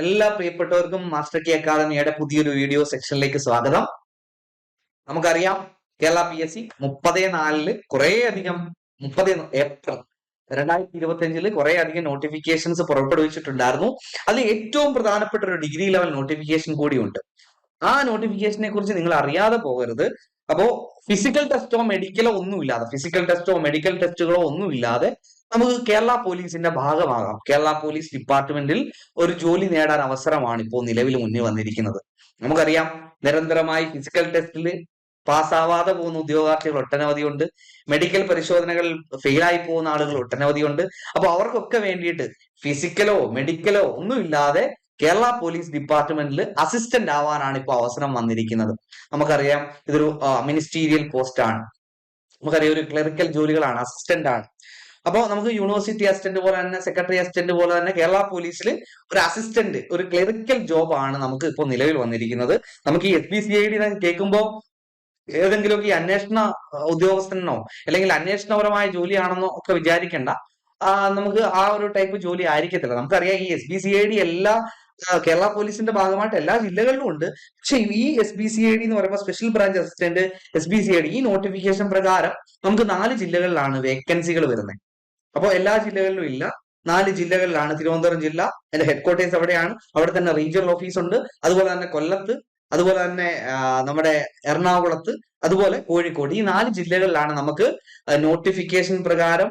എല്ലാ പ്രിയപ്പെട്ടവർക്കും master K അക്കാദമിയുടെ പുതിയൊരു വീഡിയോ സെക്ഷനിലേക്ക് സ്വാഗതം. നമുക്കറിയാം കേരള പി എസ് സി മുപ്പതേ നാലിൽ കുറെ അധികം മുപ്പത് ഏപ്രിൽ രണ്ടായിരത്തി ഇരുപത്തി അഞ്ചിൽ കുറെ അധികം നോട്ടിഫിക്കേഷൻസ് പുറപ്പെടുവിച്ചിട്ടുണ്ടായിരുന്നു. അതിൽ ഏറ്റവും പ്രധാനപ്പെട്ട ഒരു ഡിഗ്രി ലെവൽ നോട്ടിഫിക്കേഷൻ കൂടിയുണ്ട്. ആ നോട്ടിഫിക്കേഷനെ കുറിച്ച് നിങ്ങൾ അറിയാതെ പോകരുത്. അപ്പോ ഫിസിക്കൽ ടെസ്റ്റോ മെഡിക്കലോ ഒന്നുമില്ലാതെ ഫിസിക്കൽ ടെസ്റ്റോ മെഡിക്കൽ ടെസ്റ്റുകളോ ഒന്നുമില്ലാതെ നമുക്ക് കേരള പോലീസിന്റെ ഭാഗമാകാം. കേരള പോലീസ് ഡിപ്പാർട്ട്മെന്റിൽ ഒരു ജോലി നേടാൻ അവസരമാണ് ഇപ്പോൾ നിലവിൽ മുന്നിൽ വന്നിരിക്കുന്നത്. നമുക്കറിയാം നിരന്തരമായി ഫിസിക്കൽ ടെസ്റ്റിൽ പാസ്സാവാതെ പോകുന്ന ഉദ്യോഗാർത്ഥികൾ ഒട്ടനവധിയുണ്ട്. മെഡിക്കൽ പരിശോധനകൾ ഫെയിലായി പോകുന്ന ആളുകൾ ഒട്ടനവധിയുണ്ട്. അപ്പൊ അവർക്കൊക്കെ വേണ്ടിയിട്ട് ഫിസിക്കലോ മെഡിക്കലോ ഒന്നുമില്ലാതെ കേരള പോലീസ് ഡിപ്പാർട്ട്മെന്റിൽ അസിസ്റ്റന്റ് ആവാനാണ് ഇപ്പോൾ അവസരം വന്നിരിക്കുന്നത്. നമുക്കറിയാം ഇതൊരു മിനിസ്റ്റീരിയൽ പോസ്റ്റ് ആണ്. നമുക്കറിയാം ഒരു ക്ലറിക്കൽ ജോലികളാണ് അസിസ്റ്റന്റ് ആണ്. അപ്പോൾ നമുക്ക് യൂണിവേഴ്സിറ്റി അസിസ്റ്റന്റ് പോലെ തന്നെ സെക്രട്ടറി അസിസ്റ്റന്റ് പോലെ തന്നെ കേരള പോലീസിൽ ഒരു അസിസ്റ്റന്റ് ഒരു ക്ലറിക്കൽ ജോബ് ആണ് നമുക്ക് ഇപ്പോൾ നിലവിൽ വന്നിരിക്കുന്നത്. നമുക്ക് ഈ S B C I D കേൾക്കുമ്പോൾ ഏതെങ്കിലുമൊക്കെ ഈ അന്വേഷണ ഉദ്യോഗസ്ഥനോ അല്ലെങ്കിൽ അന്വേഷണപരമായ ജോലിയാണെന്നോ ഒക്കെ വിചാരിക്കേണ്ട. നമുക്ക് ആ ഒരു ടൈപ്പ് ജോലി ആയിരിക്കത്തില്ല. നമുക്കറിയാം ഈ S B C I D എല്ലാ കേരള പോലീസിന്റെ ഭാഗമായിട്ട് എല്ലാ ജില്ലകളിലും ഉണ്ട്. പക്ഷെ ഈ S B C I D എന്ന് പറയുമ്പോൾ special branch assistant S B C I D ഈ നോട്ടിഫിക്കേഷൻ പ്രകാരം നമുക്ക് നാല് ജില്ലകളിലാണ് വേക്കൻസികൾ വരുന്നത്. അപ്പോൾ എല്ലാ ജില്ലകളിലും ഇല്ല. നാല് ജില്ലകളിലാണ്. തിരുവനന്തപുരം ജില്ല എന്റെ ഹെഡ്ക്വാർട്ടേഴ്സ് അവിടെയാണ്. അവിടെ തന്നെ റീജിയണൽ ഓഫീസ് ഉണ്ട്. അതുപോലെ തന്നെ കൊല്ലത്ത് അതുപോലെ തന്നെ നമ്മുടെ എറണാകുളത്ത് അതുപോലെ കോഴിക്കോട്. ഈ നാല് ജില്ലകളിലാണ് നമുക്ക് നോട്ടിഫിക്കേഷൻ പ്രകാരം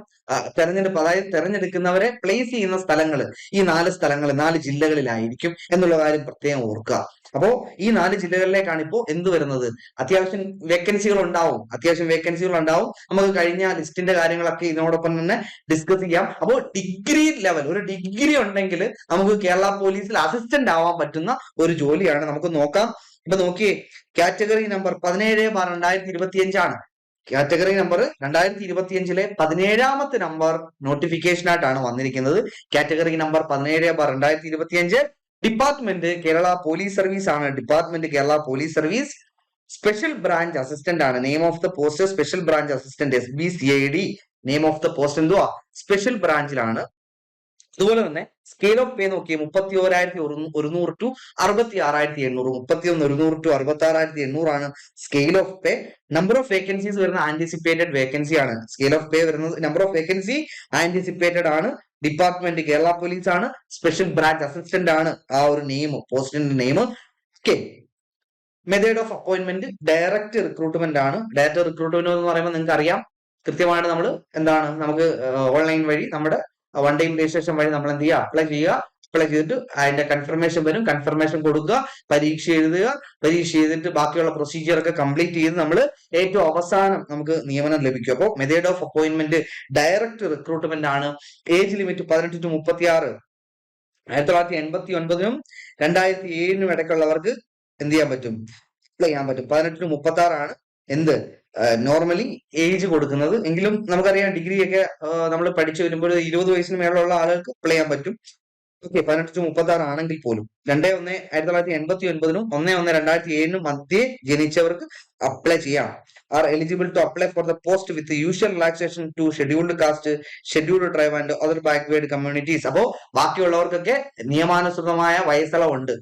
തെരഞ്ഞെടുപ്പ് അതായത് തെരഞ്ഞെടുക്കുന്നവരെ പ്ലേസ് ചെയ്യുന്ന സ്ഥലങ്ങൾ ഈ നാല് സ്ഥലങ്ങൾ നാല് ജില്ലകളിലായിരിക്കും എന്നുള്ള കാര്യം പ്രത്യേകം ഓർക്കുക. അപ്പോ ഈ നാല് ജില്ലകളിലേക്കാണ് ഇപ്പോൾ എന്ത് വരുന്നത്? അത്യാവശ്യം വേക്കൻസികൾ ഉണ്ടാവും. അത്യാവശ്യം വേക്കൻസികൾ ഉണ്ടാവും. നമുക്ക് കഴിഞ്ഞ ലിസ്റ്റിന്റെ കാര്യങ്ങളൊക്കെ ഇതിനോടൊപ്പം തന്നെ ഡിസ്കസ് ചെയ്യാം. അപ്പോൾ ഡിഗ്രി ലെവൽ ഒരു ഡിഗ്രി ഉണ്ടെങ്കിൽ നമുക്ക് കേരള പോലീസിൽ അസിസ്റ്റന്റ് ആവാൻ പറ്റുന്ന ഒരു ജോലിയാണ് നമുക്ക് നോക്കാം. ഇപ്പൊ നോക്കിയേ കാറ്റഗറി നമ്പർ പതിനേഴ് ബാർ രണ്ടായിരത്തി ഇരുപത്തി അഞ്ചാണ് കാറ്റഗറി നമ്പർ രണ്ടായിരത്തി ഇരുപത്തി അഞ്ചിലെ പതിനേഴാമത്തെ നമ്പർ നോട്ടിഫിക്കേഷൻ ആയിട്ടാണ് വന്നിരിക്കുന്നത്. കാറ്റഗറി നമ്പർ പതിനേഴ് ബാർ രണ്ടായിരത്തി ഇരുപത്തി അഞ്ച് ഡിപ്പാർട്ട്മെന്റ് കേരള പോലീസ് സർവീസ് ആണ്. Department Kerala police service special branch assistant ആണ്. Name of the post special branch assistant S B C I D name of the post എന്തുവാ? Special ബ്രാഞ്ചിലാണ് അതുപോലെ തന്നെ സ്കെയിൽ ഓഫ് പേ നോക്കി മുപ്പത്തി ഓരായിരത്തി ഒരുന്നൂറ് ടു അറുപത്തി ആറായിരത്തി എണ്ണൂറ് മുപ്പത്തി ഒന്ന് ഒരുന്നൂറ് ടു അറുപത്തി ആറായിരത്തി എണ്ണൂറാണ് scale of pay number of vacancies വരുന്ന ആന്റിസിപ്പേറ്റഡ് വേക്കൻസി ആണ്. സ്കെയിൽ ഓഫ് പേ വരുന്നത് നമ്പർ ഓഫ് വേക്കൻസി ആന്റിസിപ്പേറ്റഡ് ആണ്. ഡിപ്പാർട്ട്മെന്റ് കേരള പോലീസ് ആണ്. സ്പെഷ്യൽ ബ്രാഞ്ച് അസിസ്റ്റന്റ് ആണ്. ആ ഒരു നെയിം പോസ്റ്റിന്റെ name okay method of appointment direct recruitment ആണ്. ഡയറക്റ്റ് റിക്രൂട്ട്മെന്റ് എന്ന് പറയുമ്പോൾ നിങ്ങൾക്ക് അറിയാം കൃത്യമായിട്ട് നമ്മൾ എന്താണ്? നമുക്ക് ഓൺലൈൻ വഴി നമ്മുടെ വൺ ടൈം രജിസ്ട്രേഷൻ വഴി നമ്മൾ എന്ത് ചെയ്യുക? അപ്ലൈ ചെയ്യുക. അപ്ലൈ ചെയ്തിട്ട് അതിന്റെ കൺഫർമേഷൻ വരും. കൺഫർമേഷൻ കൊടുക്കുക. പരീക്ഷ എഴുതുക. പരീക്ഷ ചെയ്തിട്ട് ബാക്കിയുള്ള പ്രൊസീജിയർ ഒക്കെ കംപ്ലീറ്റ് ചെയ്ത് നമ്മൾ ഏറ്റവും അവസാനം നമുക്ക് നിയമനം ലഭിക്കും. അപ്പോൾ method of appointment direct recruitment ആണ്. ഏജ് ലിമിറ്റ് പതിനെട്ട് ടു മുപ്പത്തി ആറ് ആയിരത്തി തൊള്ളായിരത്തി എൺപത്തി ഒൻപതിനും രണ്ടായിരത്തി ഏഴിനും ഇടയ്ക്കുള്ളവർക്ക് എന്ത് ചെയ്യാൻ പറ്റും? അപ്ലൈ ചെയ്യാൻ പറ്റും. പതിനെട്ട് ടു മുപ്പത്തി ആറാണ് എന്ത്? നോർമലി ഏജ് കൊടുക്കുന്നത്. എങ്കിലും നമുക്കറിയാം ഡിഗ്രി ഒക്കെ നമ്മൾ പഠിച്ചു വരുമ്പോൾ ഇരുപത് വയസ്സിന് മേലുള്ള ആളുകൾക്ക് അപ്ലൈ ചെയ്യാൻ പറ്റും. ഓക്കെ പതിനെട്ട് ടു മുപ്പത്തി ആറ് ആണെങ്കിൽ പോലും. രണ്ടേ ഒന്ന് ആയിരത്തി തൊള്ളായിരത്തി എൺപത്തി ഒൻപതിനും ഒന്നേ ഒന്ന് രണ്ടായിരത്തി ഏഴിനും മധ്യേ ജനിച്ചവർക്ക് അപ്ലൈ ചെയ്യാം. Are eligible to apply for the post with usual relaxation to scheduled caste scheduled tribe and other backward communities അപ്പോ ബാക്കിയുള്ളവർക്കൊക്കെ നിയമാനുസൃതമായ വയസ്സളവുണ്ട്.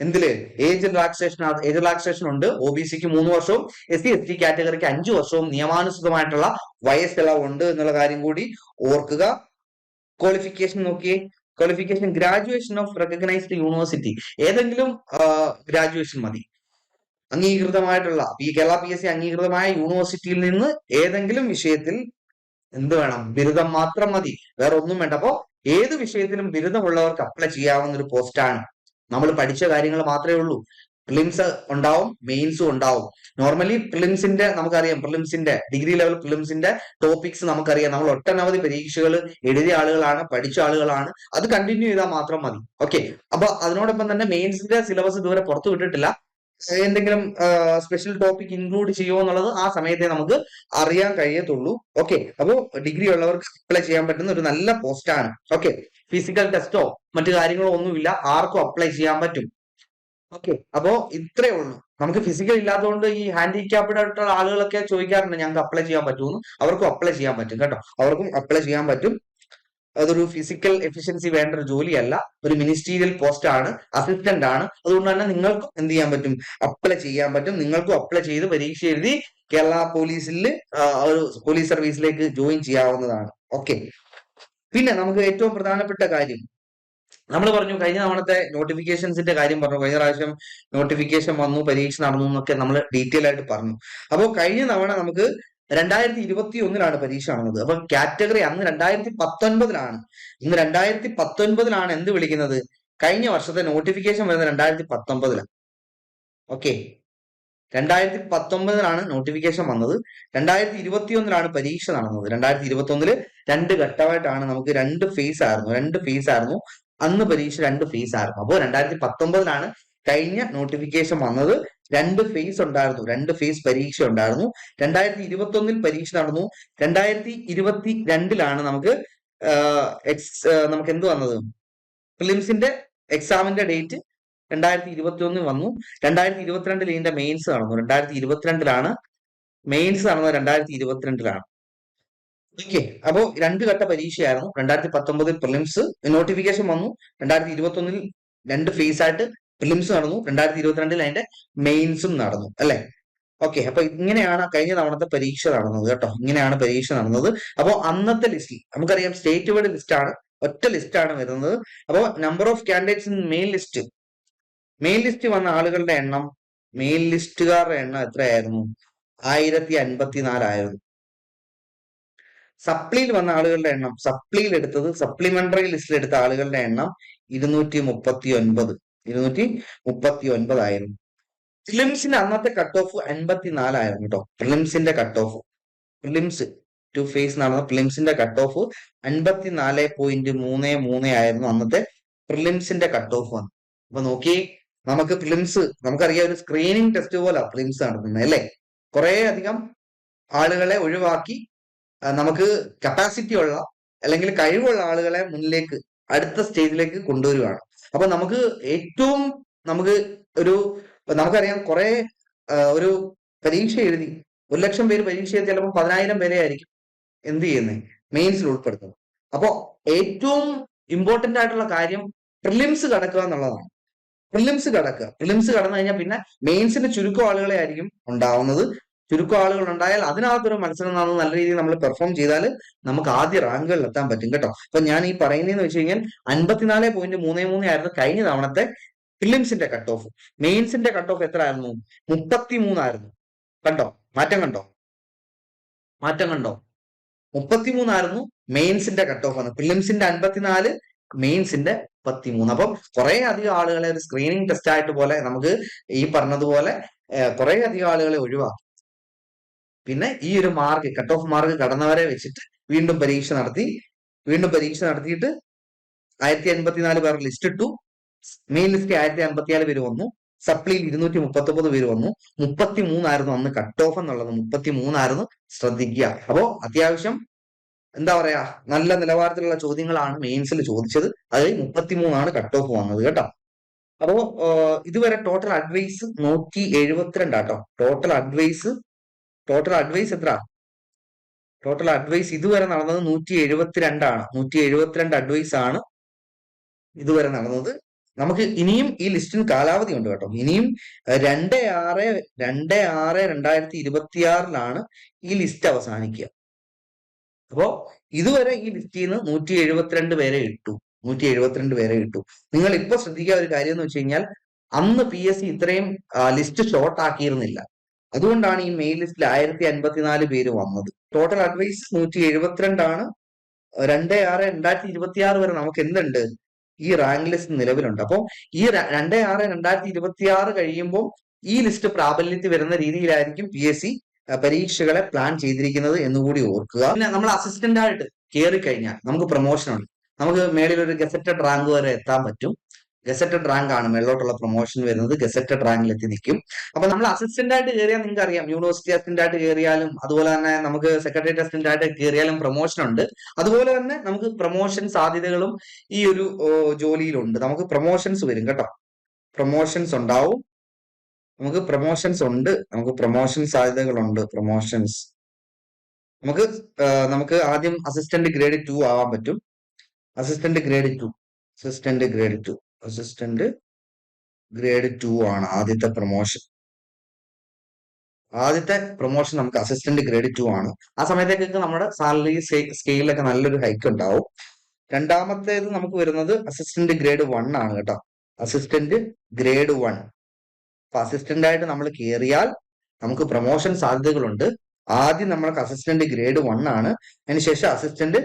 എന്തിൽ? ഏജ് റിലാക്സേഷൻ ഏജ് റിലാക്സേഷൻ ഉണ്ട്. ഒ ബി സിക്ക് മൂന്ന് വർഷവും എസ് സി എസ് ടി കാറ്റഗറിക്ക് അഞ്ചു വർഷവും നിയമാനുസൃതമായിട്ടുള്ള വയസ് ഇളവുണ്ട് എന്നുള്ള കാര്യം കൂടി ഓർക്കുക. ക്വാളിഫിക്കേഷൻ നോക്കിയേ. Qualification graduation of recognised university ഏതെങ്കിലും ഗ്രാജുവേഷൻ മതി. അംഗീകൃതമായിട്ടുള്ള ഈ കേരള പി എസ് സി അംഗീകൃതമായ യൂണിവേഴ്സിറ്റിയിൽ നിന്ന് ഏതെങ്കിലും വിഷയത്തിൽ എന്ത് വേണം? ബിരുദം മാത്രം മതി. വേറെ ഒന്നും വേണ്ട. അപ്പോ ഏത് വിഷയത്തിലും ബിരുദമുള്ളവർക്ക് അപ്ലൈ ചെയ്യാവുന്ന ഒരു പോസ്റ്റാണ് നമ്മൾ പഠിച്ച കാര്യങ്ങൾ മാത്രമേ ഉള്ളൂ. പ്രിലിംസ് ഉണ്ടാവും മെയിൻസും ഉണ്ടാവും. നോർമലി പ്രിലിംസിന്റെ നമുക്കറിയാം പ്രിലിംസിന്റെ ഡിഗ്രി ലെവൽ പ്രിലിംസിന്റെ ടോപ്പിക്സ് നമുക്കറിയാം. നമ്മൾ ഒട്ടനവധി പരീക്ഷകൾ എഴുതിയ ആളുകളാണ് പഠിച്ച ആളുകളാണ്. അത് കണ്ടിന്യൂ ചെയ്താൽ മാത്രം മതി. ഓക്കെ അപ്പൊ അതിനോടൊപ്പം തന്നെ മെയിൻസിന്റെ സിലബസ് ഇതുവരെ പുറത്തു വിട്ടിട്ടില്ല എന്തെങ്കിലും സ്പെഷ്യൽ ടോപ്പിക് ഇൻക്ലൂഡ് ചെയ്യുമോ എന്നുള്ളത് ആ സമയത്തെ നമുക്ക് അറിയാൻ കഴിയത്തുള്ളൂ. ഓക്കെ അപ്പോൾ ഡിഗ്രി ഉള്ളവർക്ക് അപ്ലൈ ചെയ്യാൻ പറ്റുന്ന ഒരു നല്ല പോസ്റ്റാണ് ഓക്കെ ഫിസിക്കൽ ടെസ്റ്റോ മറ്റു കാര്യങ്ങളോ ഒന്നുമില്ല. ആർക്കും അപ്ലൈ ചെയ്യാൻ പറ്റും. ഓക്കെ അപ്പോ ഇത്രേ ഉള്ളൂ. നമുക്ക് ഫിസിക്കൽ ഇല്ലാത്തതുകൊണ്ട് ഈ ഹാൻഡിക്യാപ്ഡ് ആയിട്ടുള്ള ആളുകളൊക്കെ ചോദിക്കാറുണ്ട് ഞങ്ങൾക്ക് അപ്ലൈ ചെയ്യാൻ പറ്റുമെന്ന്. അവർക്കും അപ്ലൈ ചെയ്യാൻ പറ്റും കേട്ടോ. അവർക്കും അപ്ലൈ ചെയ്യാൻ പറ്റും. അതൊരു ഫിസിക്കൽ എഫിഷ്യൻസി വേണ്ട ഒരു ജോലിയല്ല. ഒരു മിനിസ്റ്റീരിയൽ പോസ്റ്റ് ആണ് അസിസ്റ്റന്റ് ആണ്. അതുകൊണ്ട് തന്നെ നിങ്ങൾക്കും എന്ത് ചെയ്യാൻ പറ്റും? അപ്ലൈ ചെയ്യാൻ പറ്റും. നിങ്ങൾക്കും അപ്ലൈ ചെയ്ത് പരീക്ഷ എഴുതി കേരള പോലീസിൽ ഒരു പോലീസ് സർവീസിലേക്ക് ജോയിൻ ചെയ്യാവുന്നതാണ്. ഓക്കെ പിന്നെ നമുക്ക് ഏറ്റവും പ്രധാനപ്പെട്ട കാര്യം. നമ്മൾ പറഞ്ഞു കഴിഞ്ഞ തവണത്തെ നോട്ടിഫിക്കേഷൻസിന്റെ കാര്യം പറഞ്ഞു. കഴിഞ്ഞ പ്രാവശ്യം നോട്ടിഫിക്കേഷൻ വന്നു പരീക്ഷ നടന്നു എന്നൊക്കെ നമ്മൾ ഡീറ്റെയിൽ ആയിട്ട് പറഞ്ഞു. അപ്പോൾ കഴിഞ്ഞ തവണ നമുക്ക് രണ്ടായിരത്തി ഇരുപത്തി ഒന്നിലാണ് പരീക്ഷ നടന്നത് അപ്പൊ കാറ്റഗറി അന്ന് രണ്ടായിരത്തി പത്തൊൻപതിലാണ് ഇന്ന് രണ്ടായിരത്തി പത്തൊൻപതിലാണ് എന്ത് വിളിക്കുന്നത്? കഴിഞ്ഞ വർഷത്തെ നോട്ടിഫിക്കേഷൻ വരുന്നത് രണ്ടായിരത്തി പത്തൊമ്പതിലാണ് ഓക്കെ. രണ്ടായിരത്തി പത്തൊമ്പതിലാണ് നോട്ടിഫിക്കേഷൻ വന്നത്. രണ്ടായിരത്തി ഇരുപത്തി ഒന്നിലാണ് പരീക്ഷ നടന്നത്. രണ്ടായിരത്തി ഇരുപത്തി ഒന്നിൽ രണ്ട് ഘട്ടമായിട്ടാണ് നമുക്ക് രണ്ട് ഫേസ് ആയിരുന്നു രണ്ട് ഫേസ് ആയിരുന്നു അന്ന് പരീക്ഷ രണ്ട് ഫേസ് ആയിരുന്നു അപ്പോൾ രണ്ടായിരത്തി പത്തൊമ്പതിലാണ് കഴിഞ്ഞ നോട്ടിഫിക്കേഷൻ വന്നത് രണ്ട് ഫേസ് ഉണ്ടായിരുന്നു. രണ്ട് ഫേസ് പരീക്ഷ ഉണ്ടായിരുന്നു. രണ്ടായിരത്തി ഇരുപത്തി ഒന്നിൽ പരീക്ഷ നടന്നു. രണ്ടായിരത്തി ഇരുപത്തി രണ്ടിലാണ് നമുക്ക് എക്സ് നമുക്ക് എന്ത് വന്നത്? ഫിലിംസിന്റെ എക്സാമിന്റെ ഡേറ്റ് രണ്ടായിരത്തി ഇരുപത്തി ഒന്നിൽ വന്നു. രണ്ടായിരത്തി ഇരുപത്തിരണ്ടിൽ ഇതിന്റെ മെയിൻസ് നടന്നു. രണ്ടായിരത്തി ഇരുപത്തിരണ്ടിലാണ് മെയിൻസ് നടന്നത് രണ്ടായിരത്തി ഇരുപത്തിരണ്ടിലാണ് ഓക്കെ അപ്പോ രണ്ട് ഘട്ട പരീക്ഷയായിരുന്നു. രണ്ടായിരത്തി പത്തൊമ്പതിൽ പ്രിലിംസ് നോട്ടിഫിക്കേഷൻ വന്നു. രണ്ടായിരത്തി ഇരുപത്തി ഒന്നിൽ രണ്ട് ഫേസ് ആയിട്ട് പ്രിലിംസ് നടന്നു. രണ്ടായിരത്തി ഇരുപത്തിരണ്ടിൽ അതിന്റെ മെയിൻസും നടന്നു അല്ലെ? ഓക്കെ അപ്പൊ ഇങ്ങനെയാണ് കഴിഞ്ഞ തവണത്തെ പരീക്ഷ നടന്നത് കേട്ടോ. ഇങ്ങനെയാണ് പരീക്ഷ നടന്നത്. അപ്പോൾ അന്നത്തെ ലിസ്റ്റിൽ നമുക്കറിയാം സ്റ്റേറ്റ് വൈഡ് ലിസ്റ്റ് ആണ്. ഒറ്റ ലിസ്റ്റ് ആണ് വരുന്നത്. അപ്പോൾ number of candidates in main list main list വന്ന ആളുകളുടെ എണ്ണം മെയിൻ ലിസ്റ്റുകാരുടെ എണ്ണം എത്രയായിരുന്നു? ആയിരത്തി അൻപത്തിനാലായിരുന്നു സപ്ലിയിൽ വന്ന ആളുകളുടെ എണ്ണം സപ്ലിയിൽ എടുത്തത് സപ്ലിമെന്ററി ലിസ്റ്റിൽ എടുത്ത ആളുകളുടെ എണ്ണം ഇരുന്നൂറ്റി മുപ്പത്തി ഒൻപത് ഇരുന്നൂറ്റി മുപ്പത്തി ഒൻപതായിരുന്നു ഫിലിംസിന്റെ അന്നത്തെ കട്ട് ഓഫ് അൻപത്തിനാലായിരുന്നു കേട്ടോ ഫിലിംസിന്റെ cut off prelims to phase നടന്ന ഫിലിംസിന്റെ കട്ട് ഓഫ് അൻപത്തിനാല് പോയിന്റ് മൂന്ന് മൂന്ന് ആയിരുന്നു അന്നത്തെ പ്രിലിംസിന്റെ കട്ട് ഓഫ് വന്നു അപ്പൊ നോക്കി നമുക്ക് ഫിലിംസ് നമുക്കറിയാം ഒരു സ്ക്രീനിങ് ടെസ്റ്റ് പോലെ ഫിലിംസ് നടത്തുന്നത് അല്ലേ? കുറെ അധികം ആളുകളെ ഒഴിവാക്കി നമുക്ക് കപ്പാസിറ്റി ഉള്ള അല്ലെങ്കിൽ കഴിവുള്ള ആളുകളെ മുന്നിലേക്ക് അടുത്ത സ്റ്റേജിലേക്ക് കൊണ്ടുവരികയാണ് അപ്പൊ നമുക്ക് ഏറ്റവും നമുക്ക് ഒരു നമുക്കറിയാം കുറെ ഒരു പരീക്ഷ എഴുതി ഒരു ലക്ഷം പേര് പരീക്ഷ എഴുതി ചിലപ്പോൾ പതിനായിരം പേരെ ആയിരിക്കും എന്ത് ചെയ്യുന്നത് മെയിൻസിൽ ഉൾപ്പെടുത്തുന്നത്. അപ്പോൾ ഏറ്റവും ഇമ്പോർട്ടന്റ് ആയിട്ടുള്ള കാര്യം പ്രിലിംസ് കടക്കുക എന്നുള്ളതാണ്. പ്രിലിംസ് കടക്കുക. പ്രിലിംസ് കടന്നു കഴിഞ്ഞാൽ പിന്നെ മെയിൻസിന് ചുരുക്കം ആളുകളെ ആയിരിക്കും ഉണ്ടാവുന്നത്. ചുരുക്കം ആളുകൾ ഉണ്ടായാൽ അതിനകത്തൊരു മത്സരം നടന്ന് നല്ല രീതിയിൽ നമ്മൾ പെർഫോം ചെയ്താൽ നമുക്ക് ആദ്യ റാങ്കുകളിൽ എത്താൻ പറ്റും കേട്ടോ. അപ്പൊ ഞാൻ ഈ പറയുന്നതെന്ന് വെച്ച് കഴിഞ്ഞാൽ അൻപത്തിനാല് പോയിന്റ് മൂന്ന് മൂന്ന് ആയിരുന്നു കഴിഞ്ഞ തവണത്തെ ഫിലിംസിന്റെ കട്ട് ഓഫ് മെയിൻസിന്റെ കട്ട് ഓഫ് എത്ര ആയിരുന്നു മുപ്പത്തി മൂന്നായിരുന്നു കണ്ടോ? മാറ്റം കണ്ടോ? മാറ്റം കണ്ടോ? മുപ്പത്തിമൂന്നായിരുന്നു മെയിൻസിന്റെ കട്ട് ഓഫ് ആണ് ഫിലിംസിന്റെ അൻപത്തിനാല് മെയിൻസിന്റെ മുപ്പത്തിമൂന്ന്. അപ്പം കുറെ അധികം ആളുകളെ ഒരു സ്ക്രീനിങ് ടെസ്റ്റ് ആയിട്ട് പോലെ നമുക്ക് ഈ പറഞ്ഞതുപോലെ കുറെ അധികം ആളുകളെ ഒഴിവാക്കി. പിന്നെ ഈ ഒരു മാർക്ക് കട്ട് ഓഫ് മാർക്ക് കടന്നവരെ വെച്ചിട്ട് വീണ്ടും പരീക്ഷ നടത്തി. വീണ്ടും പരീക്ഷ നടത്തിയിട്ട് ആയിരത്തി അൻപത്തിനാല് പേർ ലിസ്റ്റ് ഇട്ടു. മെയിൻ ലിസ്റ്റ് ആയിരത്തി അൻപത്തിനാല് പേര് വന്നു. സപ്ലിയിൽ ഇരുന്നൂറ്റി മുപ്പത്തി ഒമ്പത് പേര് വന്നു. മുപ്പത്തി മൂന്നായിരുന്നു അന്ന് കട്ട് ഓഫ് എന്നുള്ളത്. മുപ്പത്തി മൂന്നായിരുന്നു ശ്രദ്ധിക്കുക. അപ്പോ അത്യാവശ്യം എന്താ പറയാ നല്ല നിലവാരത്തിലുള്ള ചോദ്യങ്ങളാണ് മെയിൻസിൽ ചോദിച്ചത്. അത് മുപ്പത്തിമൂന്നാണ് കട്ട് ഓഫ് വന്നത് കേട്ടോ. അപ്പോ ഇതുവരെ ടോട്ടൽ അഡ്വൈസ് നൂറ്റി എഴുപത്തിരണ്ടാട്ടോ. ടോട്ടൽ അഡ്വൈസ് ടോട്ടൽ അഡ്വൈസ് എത്ര? ടോട്ടൽ അഡ്വൈസ് ഇതുവരെ നടന്നത് നൂറ്റി എഴുപത്തിരണ്ടാണ് നൂറ്റി എഴുപത്തിരണ്ട് അഡ്വൈസ് ആണ് ഇതുവരെ നടന്നത്. നമുക്ക് ഇനിയും ഈ ലിസ്റ്റിന് കാലാവധി ഉണ്ട് കേട്ടോ. ഇനിയും രണ്ട് ആറ് രണ്ട് ആറ് രണ്ടായിരത്തി ഇരുപത്തിയാറിലാണ് ഈ ലിസ്റ്റ് അവസാനിക്കുക. അപ്പോ ഇതുവരെ ഈ ലിസ്റ്റിൽ നിന്ന് നൂറ്റി എഴുപത്തിരണ്ട് പേരെ ഇട്ടു. നൂറ്റി എഴുപത്തിരണ്ട് പേരെ ഇട്ടു. നിങ്ങൾ ഇപ്പൊ ശ്രദ്ധിക്കുക ഒരു കാര്യം എന്ന് വെച്ച് കഴിഞ്ഞാൽ അന്ന് പി എസ് സി ഇത്രയും ലിസ്റ്റ് ഷോർട്ട് ആക്കിയിരുന്നില്ല. അതുകൊണ്ടാണ് ഈ മെയിൽ ലിസ്റ്റിൽ ആയിരത്തി അൻപത്തിനാല് പേര് വന്നത്. ടോട്ടൽ അഡ്വൈസ് നൂറ്റി എഴുപത്തിരണ്ടാണ് രണ്ട് ആറ് രണ്ടായിരത്തി ഇരുപത്തി ആറ് വരെ നമുക്ക് എന്തുണ്ട്? ഈ റാങ്ക് ലിസ്റ്റ് നിലവിലുണ്ട്. അപ്പോൾ ഈ രണ്ട് ആറ് രണ്ടായിരത്തി ഇരുപത്തി ആറ് കഴിയുമ്പോൾ ഈ ലിസ്റ്റ് പ്രാബല്യത്തിൽ വരുന്ന രീതിയിലായിരിക്കും പി എസ് സി പരീക്ഷകളെ പ്ലാൻ ചെയ്തിരിക്കുന്നത് എന്നുകൂടി ഓർക്കുക. പിന്നെ നമ്മൾ അസിസ്റ്റന്റ് ആയിട്ട് കയറി കഴിഞ്ഞാൽ നമുക്ക് പ്രൊമോഷൻ ഉണ്ട്. നമുക്ക് മേളിൽ ഒരു ഗസറ്റഡ് റാങ്ക് വരെ എത്താൻ പറ്റും. ഗസറ്റഡ് റാങ്ക് ആണ് മേളിലോട്ടുള്ള പ്രൊമോഷൻ വരുന്നത്. ഗസറ്റഡ് റാങ്കിൽ എത്തി നിൽക്കും. അപ്പൊ നമ്മൾ അസിസ്റ്റന്റ് ആയിട്ട് കയറിയാൽ നിങ്ങൾക്ക് അറിയാം യൂണിവേഴ്സിറ്റി അസിസ്റ്റന്റ് ആയിട്ട് കയറിയാലും അതുപോലെ തന്നെ നമുക്ക് സെക്രട്ടറി അസിസ്റ്റന്റ് ആയിട്ട് കയറിയാലും പ്രൊമോഷൻ ഉണ്ട്. അതുപോലെ തന്നെ നമുക്ക് പ്രൊമോഷൻ സാധ്യതകളും ഈ ഒരു ജോലിയിലുണ്ട്. നമുക്ക് പ്രൊമോഷൻസ് വരും കേട്ടോ. പ്രൊമോഷൻസ് ഉണ്ടാവും. നമുക്ക് പ്രൊമോഷൻസ് ഉണ്ട്. നമുക്ക് പ്രൊമോഷൻ സാധ്യതകളുണ്ട്. പ്രൊമോഷൻസ് നമുക്ക് നമുക്ക് ആദ്യം അസിസ്റ്റന്റ് ഗ്രേഡ് ടു ആവാൻ പറ്റും. Assistant grade two assistant grade two assistant grade two ആണ് ആദ്യത്തെ പ്രൊമോഷൻ ആദ്യത്തെ പ്രൊമോഷൻ നമുക്ക് അസിസ്റ്റന്റ് ഗ്രേഡ് ടു ആണ്. ആ സമയത്തേക്കൊക്കെ നമ്മുടെ സാലറി സ്കെയിലൊക്കെ നല്ലൊരു ഹൈക്ക് ഉണ്ടാവും. രണ്ടാമത്തേത് നമുക്ക് വരുന്നത് അസിസ്റ്റന്റ് ഗ്രേഡ് വൺ ആണ് കേട്ടോ. അസിസ്റ്റന്റ് ഗ്രേഡ് വൺ അപ്പൊ അസിസ്റ്റന്റ് ആയിട്ട് നമ്മൾ കയറിയാൽ നമുക്ക് പ്രൊമോഷൻ സാധ്യതകളുണ്ട്. ആദ്യം നമ്മൾക്ക് അസിസ്റ്റന്റ് ഗ്രേഡ് വൺ ആണ്. അതിനുശേഷം അസിസ്റ്റന്റ്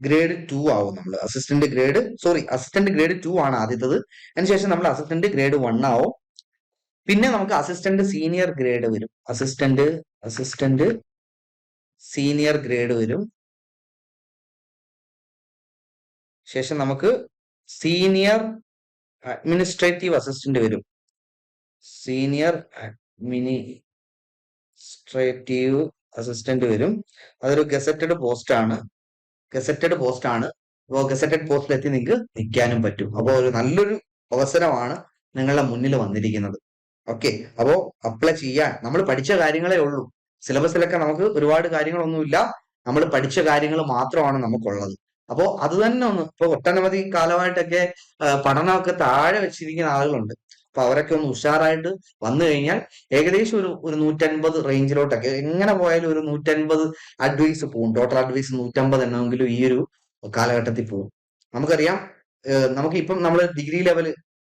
ഗ്രേഡ് ടു ആവും നമ്മൾ assistant grade sorry assistant grade two ആണ് ആദ്യത്തത്. അതിനുശേഷം നമ്മൾ അസിസ്റ്റന്റ് ഗ്രേഡ് വൺ ആവും. പിന്നെ നമുക്ക് അസിസ്റ്റന്റ് സീനിയർ ഗ്രേഡ് വരും. അസിസ്റ്റന്റ് അസിസ്റ്റന്റ് സീനിയർ ഗ്രേഡ് വരും. ശേഷം നമുക്ക് സീനിയർ അഡ്മിനിസ്ട്രേറ്റീവ് അസിസ്റ്റന്റ് വരും. സീനിയർ അഡ്മിനിസ്ട്രേറ്റീവ് അസിസ്റ്റന്റ് വരും. അതൊരു ഗസറ്റഡ് പോസ്റ്റ് ആണ്. ഗസറ്റഡ് പോസ്റ്റ് ആണ്. അപ്പോൾ ഗസറ്റഡ് പോസ്റ്റിൽ എത്തി നിങ്ങൾക്ക് നിൽക്കാനും പറ്റും. അപ്പോൾ ഒരു നല്ലൊരു അവസരമാണ് നിങ്ങളുടെ മുന്നിൽ വന്നിരിക്കുന്നത്. ഓക്കെ. അപ്പോൾ അപ്ലൈ ചെയ്യാൻ നമ്മൾ പഠിച്ച കാര്യങ്ങളേ ഉള്ളൂ. സിലബസിലൊക്കെ നമുക്ക് ഒരുപാട് കാര്യങ്ങളൊന്നുമില്ല. നമ്മൾ പഠിച്ച കാര്യങ്ങൾ മാത്രമാണ് നമുക്കുള്ളത്. അപ്പോൾ അത് തന്നെ ഒന്ന് ഇപ്പൊ ഒട്ടനവധി കാലമായിട്ടൊക്കെ പഠനമൊക്കെ താഴെ വെച്ചിരിക്കുന്ന ആളുകളുണ്ട്. അപ്പൊ അവരൊക്കെ ഒന്ന് ഉഷാറായിട്ട് വന്നു കഴിഞ്ഞാൽ ഏകദേശം ഒരു ഒരു നൂറ്റൻപത് റേഞ്ചിലോട്ടൊക്കെ എങ്ങനെ പോയാലും ഒരു നൂറ്റൻപത് അഡ്വൈസ് പോകും ടോട്ടൽ അഡ്വൈസ് നൂറ്റമ്പത് എണ്ണമെങ്കിലും ഈ ഒരു കാലഘട്ടത്തിൽ പോകും നമുക്കറിയാം നമുക്ക് ഇപ്പം നമ്മൾ ഡിഗ്രി ലെവൽ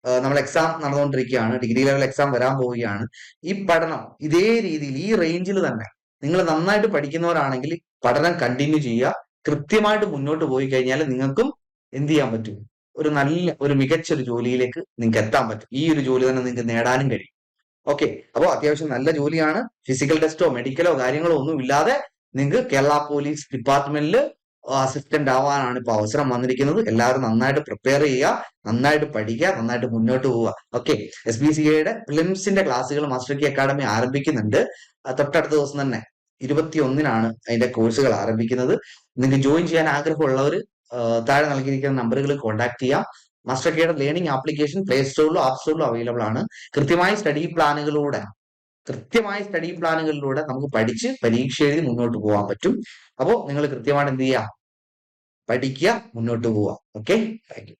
നമ്മൾ എക്സാം നടന്നുകൊണ്ടിരിക്കുകയാണ്. ഡിഗ്രി ലെവൽ എക്സാം വരാൻ പോവുകയാണ്. ഈ പഠനം ഇതേ രീതിയിൽ ഈ റേഞ്ചിൽ തന്നെ നിങ്ങൾ നന്നായിട്ട് പഠിക്കുന്നവരാണെങ്കിൽ പഠനം കണ്ടിന്യൂ ചെയ്യുക. കൃത്യമായിട്ട് മുന്നോട്ട് പോയി കഴിഞ്ഞാൽ നിങ്ങൾക്കും എന്ത് ചെയ്യാൻ പറ്റും? ഒരു നല്ല ഒരു മികച്ച ഒരു ജോലിയിലേക്ക് നിങ്ങൾക്ക് എത്താൻ പറ്റും. ഈ ഒരു ജോലി തന്നെ നിങ്ങൾക്ക് നേടാനും കഴിയും. ഓക്കെ അപ്പോൾ അത്യാവശ്യം നല്ല ജോലിയാണ്. ഫിസിക്കൽ ടെസ്റ്റോ മെഡിക്കലോ കാര്യങ്ങളോ ഒന്നും ഇല്ലാതെ നിങ്ങൾക്ക് കേരള പോലീസ് ഡിപ്പാർട്ട്മെന്റിൽ അസിസ്റ്റന്റ് ആവാനാണ് ഇപ്പൊ അവസരം വന്നിരിക്കുന്നത്. എല്ലാവരും നന്നായിട്ട് പ്രിപ്പയർ ചെയ്യുക നന്നായിട്ട് പഠിക്കുക നന്നായിട്ട് മുന്നോട്ട് പോവുക. ഓക്കെ എസ് ബി സി എയുടെ ഫിലിംസിന്റെ ക്ലാസ്സുകൾ മാസ്റ്റർ കി അക്കാഡമി ആരംഭിക്കുന്നുണ്ട്. തൊട്ടടുത്ത ദിവസം തന്നെ ഇരുപത്തി ഒന്നിനാണ് അതിന്റെ കോഴ്സുകൾ ആരംഭിക്കുന്നത്. നിങ്ങൾക്ക് ജോയിൻ ചെയ്യാൻ ആഗ്രഹമുള്ളവർ താഴെ നൽകിയിരിക്കുന്ന നമ്പറുകളിൽ കോൺടാക്ട് ചെയ്യാം. മാസ്റ്റർ കെയുടെ ലേണിംഗ് ആപ്ലിക്കേഷൻ പ്ലേ സ്റ്റോറിലും ആപ്പ് സ്റ്റോറിലും അവൈലബിൾ ആണ്. കൃത്യമായ സ്റ്റഡി പ്ലാനുകളിലൂടെ കൃത്യമായ സ്റ്റഡി പ്ലാനുകളിലൂടെ നമുക്ക് പഠിച്ച് പരീക്ഷ എഴുതി മുന്നോട്ട് പോകാൻ പറ്റും. അപ്പോൾ നിങ്ങൾ കൃത്യമായിട്ട് എന്ത് ചെയ്യുക പഠിക്കുക മുന്നോട്ട് പോവുക. Okay thank